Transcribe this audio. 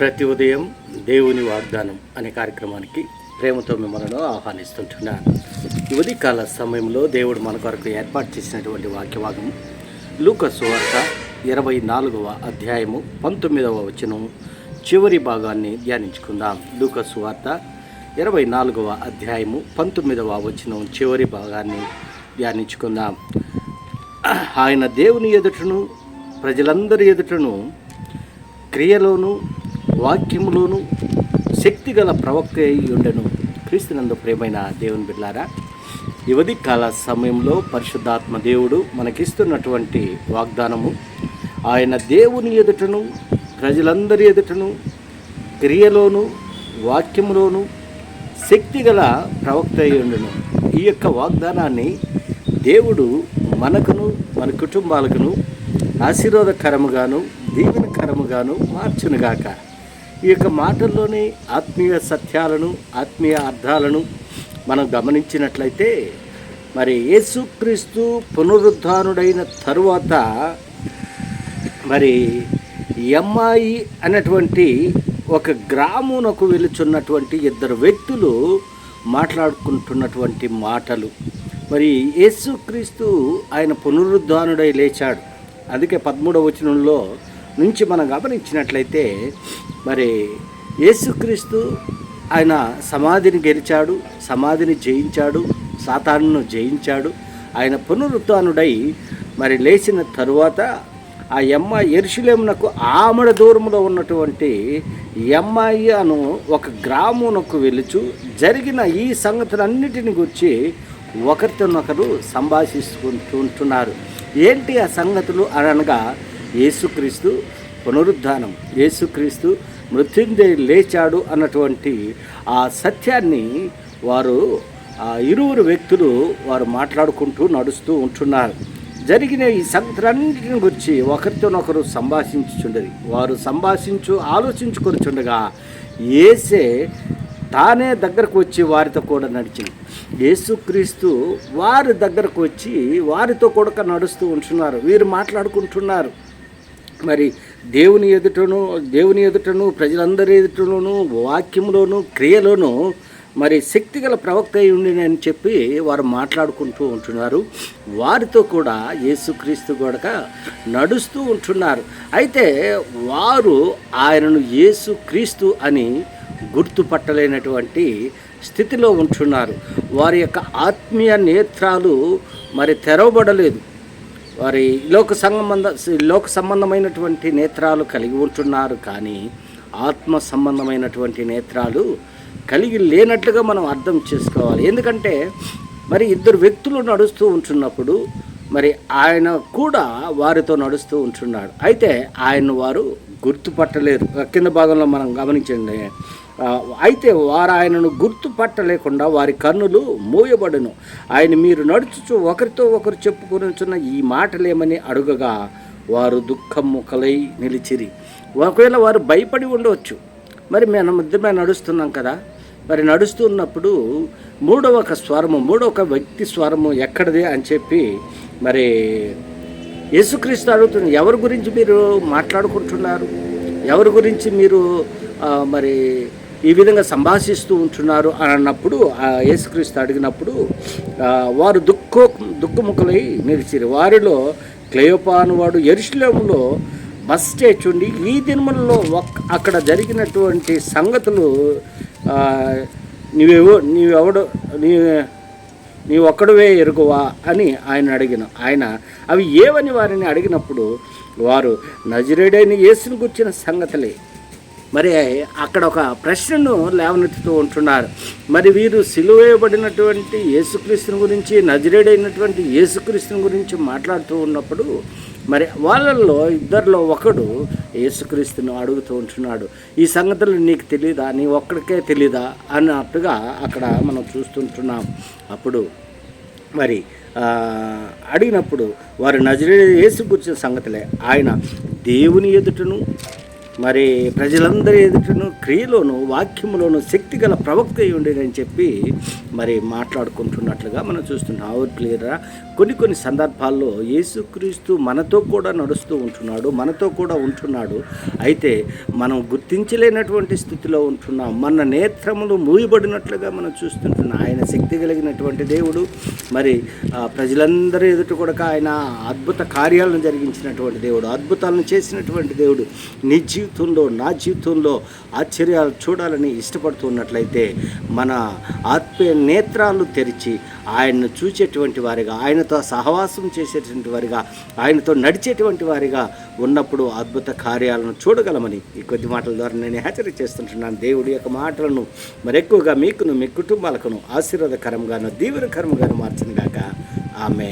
ప్రతి ఉదయం దేవుని వాగ్దానం అనే కార్యక్రమానికి ప్రేమతో మిమ్మల్ని ఆహ్వానిస్తుంటున్నాను. యువతి ఉదయకాల సమయంలో దేవుడు మన కొరకు ఏర్పాటు చేసినటువంటి వాక్యవాగం లూక సువార్త ఇరవై నాలుగవ అధ్యాయము పంతొమ్మిదవ వచనం చివరి భాగాన్ని ధ్యానించుకుందాం. లూక సువార్త ఇరవై నాలుగవ అధ్యాయము పంతొమ్మిదవ వచనం చివరి భాగాన్ని ధ్యానించుకుందాం. ఆయన దేవుని ఎదుటను ప్రజలందరి ఎదుటను క్రియలోను వాక్యములోను శక్తిగల ప్రవక్త అయి ఉండెను. క్రీస్తునందు ప్రేమైన దేవుని బిడ్లారా యువతి కాల సమయంలో పరిశుద్ధాత్మ దేవుడు మనకిస్తున్నటువంటి వాగ్దానము ఆయన దేవుని ఎదుటను ప్రజలందరి ఎదుటను క్రియలోను వాక్యములోను శక్తిగల ప్రవక్త అయి ఉండెను. ఈ యొక్క వాగ్దానాన్ని దేవుడు మనకును మన కుటుంబాలకును ఆశీర్వాదకరముగాను దీవెనకరముగాను మార్చునుగాక. ఈ యొక్క మాటల్లోని ఆత్మీయ సత్యాలను ఆత్మీయ అర్థాలను మనం గమనించినట్లయితే మరి యేసుక్రీస్తు పునరుద్ధానుడైన తరువాత మరి ఎమ్మాయి అనేటువంటి ఒక గ్రామునకు వెలుచున్నటువంటి ఇద్దరు వ్యక్తులు మాట్లాడుకుంటున్నటువంటి మాటలు. మరి యేసుక్రీస్తు ఆయన పునరుద్ధానుడై లేచాడు. అందుకే పదమూడవ వచనంలో నుంచి మనం గమనించినట్లయితే మరి యేసుక్రీస్తు ఆయన సమాధిని గెలిచాడు సమాధిని జయించాడు సాతాను జయించాడు. ఆయన పునరుత్నుడై మరి లేచిన తరువాత ఆ అమ్మాయి ఎరుషులేమునకు ఆమడ దూరంలో ఉన్నటువంటి అమ్మాయి అను ఒక గ్రామునకు వెలుచు జరిగిన ఈ సంగతులన్నిటిని గురించి ఒకరితోనొకరు సంభాషిస్తుంటూ ఉంటున్నారు. ఏంటి ఆ సంగతులు అనగా యేసుక్రీస్తు పునరుద్ధానం యేసుక్రీస్తు మృత్యుంజయ లేచాడు అన్నటువంటి ఆ సత్యాన్ని వారు ఆ ఇరువురు వ్యక్తులు వారు మాట్లాడుకుంటూ నడుస్తూ ఉంటున్నారు. జరిగిన ఈ సంగతులన్నింటిని గురించి ఒకరితోనొకరు సంభాషించుచుండేది వారు సంభాషించు ఆలోచించుకొనిచుండగా ఏసే తానే దగ్గరకు వచ్చి వారితో కూడా నడిచింది యేసుక్రీస్తు వారి దగ్గరకు వచ్చి వారితో కూడా నడుస్తూ ఉంటున్నారు. వీరు మాట్లాడుకుంటున్నారు. మరి దేవుని ఎదుటను దేవుని ఎదుటను ప్రజలందరి ఎదుటను వాక్యంలోను క్రియలోను మరి శక్తిగల ప్రవక్త అయి ఉండినని చెప్పి వారు మాట్లాడుకుంటూ ఉంటున్నారు. వారితో కూడా యేసుక్రీస్తు కూడా నడుస్తూ ఉంటున్నారు. అయితే వారు ఆయనను యేసుక్రీస్తు అని గుర్తుపట్టలేనటువంటి స్థితిలో ఉంటున్నారు. వారి యొక్క ఆత్మీయ నేత్రాలు మరి తెరవబడలేదు. వారి లోక సంబంధ లోక సంబంధమైనటువంటి నేత్రాలు కలిగి ఉంటున్నారు కానీ ఆత్మ సంబంధమైనటువంటి నేత్రాలు కలిగి లేనట్లుగా మనం అర్థం చేసుకోవాలి. ఎందుకంటే మరి ఇద్దరు వ్యక్తులు నడుస్తూ ఉంటున్నప్పుడు మరి ఆయన కూడా వారితో నడుస్తూ ఉంటున్నాడు. అయితే ఆయన వారు గుర్తుపట్టలేరు. కింద భాగంలో మనం గమనించండి. అయితే వారు ఆయనను గుర్తుపట్టలేకుండా వారి కన్నులు మూయబడును. ఆయన మీరు నడుచుచు ఒకరితో ఒకరు చెప్పుకొనిచున్న ఈ మాటలేమని అడుగగా వారు దుఃఖం ముఖలై నిలిచిరి. ఒకవేళ వారు భయపడి ఉండవచ్చు మరి మేము మధ్యమే నడుస్తున్నాం కదా. మరి నడుస్తున్నప్పుడు మూడవ ఒక స్వరము మూడవ ఒక వ్యక్తి స్వరము ఎక్కడిది అని చెప్పి మరి యేసుక్రీస్తు అడుగుతుంది ఎవరి గురించి మీరు మాట్లాడుకుంటున్నారు? ఎవరి గురించి మీరు మరి ఈ విధంగా సంభాషిస్తూ ఉంటున్నారు అని అన్నప్పుడు ఆ యేసుక్రీస్తు అడిగినప్పుడు వారు దుఃఖ దుఃఖముఖలై నిలిచిరు. వారిలో క్లయోపాను వాడు ఎరుశ్లంలో బస్ చేచుండి ఈ దినములలో ఒక్ అక్కడ జరిగినటువంటి సంగతులు ఆ, నీవేవో నీవెవడు నీ నీ ఒక్కడవే ఎరుగువా అని ఆయన అడిగిన ఆయన అవి ఏవని వారిని అడిగినప్పుడు వారు నజరేడైన యేసును గుర్చిన సంగతులే. మరి అక్కడ ఒక ప్రశ్నను లేవనెత్తుతూ ఉంటున్నారు. మరి వీరు సిలువేయబడినటువంటి యేసుక్రీస్తుని గురించి నజరేడైనటువంటి యేసుక్రీస్తుని గురించి మాట్లాడుతూ ఉన్నప్పుడు మరి వాళ్ళల్లో ఇద్దరిలో ఒకడు యేసుక్రీస్తును అడుగుతూ ఉంటున్నాడు. ఈ సంగతులు నీకు తెలీదా? నీ ఒక్కడికే తెలీదా? అన్నట్టుగా అక్కడ మనం చూస్తుంటున్నాం. అప్పుడు మరి అడిగినప్పుడు వారు నజరే యేసు గురించిన సంగతులే. ఆయన దేవుని ఎదుటను మరి ప్రజలందరి ఎదుటను క్రియలోను వాక్యములోను శక్తి గల ప్రవక్త అయి ఉండేదని చెప్పి మరి మాట్లాడుకుంటున్నట్లుగా మనం చూస్తున్నాం. అవుట్ క్లియరా కొన్ని కొన్ని సందర్భాల్లో యేసుక్రీస్తు మనతో కూడా నడుస్తూ ఉంటున్నాడు మనతో కూడా ఉంటున్నాడు. అయితే మనం గుర్తించలేనటువంటి స్థితిలో ఉంటున్నాం. మన నేత్రములు మూయబడినట్లుగా మనం చూస్తుంటున్నాం. ఆయన శక్తి కలిగినటువంటి దేవుడు మరి ప్రజలందరి ఎదుట కూడా ఆయన అద్భుత కార్యాలను జరిగించినటువంటి దేవుడు అద్భుతాలను చేసినటువంటి దేవుడు నీ జీవితంలో నా జీవితంలో ఆశ్చర్యాలు చూడాలని ఇష్టపడుతున్నట్లయితే మన ఆత్మీయ నేత్రాలు తెరిచి ఆయన్ను చూసేటువంటి వారిగా ఆయనతో సహవాసం చేసేటువంటి వారిగా ఆయనతో నడిచేటువంటి వారిగా ఉన్నప్పుడు అద్భుత కార్యాలను చూడగలమని ఈ కొద్ది మాటల ద్వారా నేను హెచ్చరిక చేస్తుంటున్నాను. దేవుడి యొక్క మాటలను మరెక్కువగా మీకును మీ కుటుంబాలకును ఆశీర్వాదకరంగాను దీవెనకరంగాను మార్చను గాక ఆమె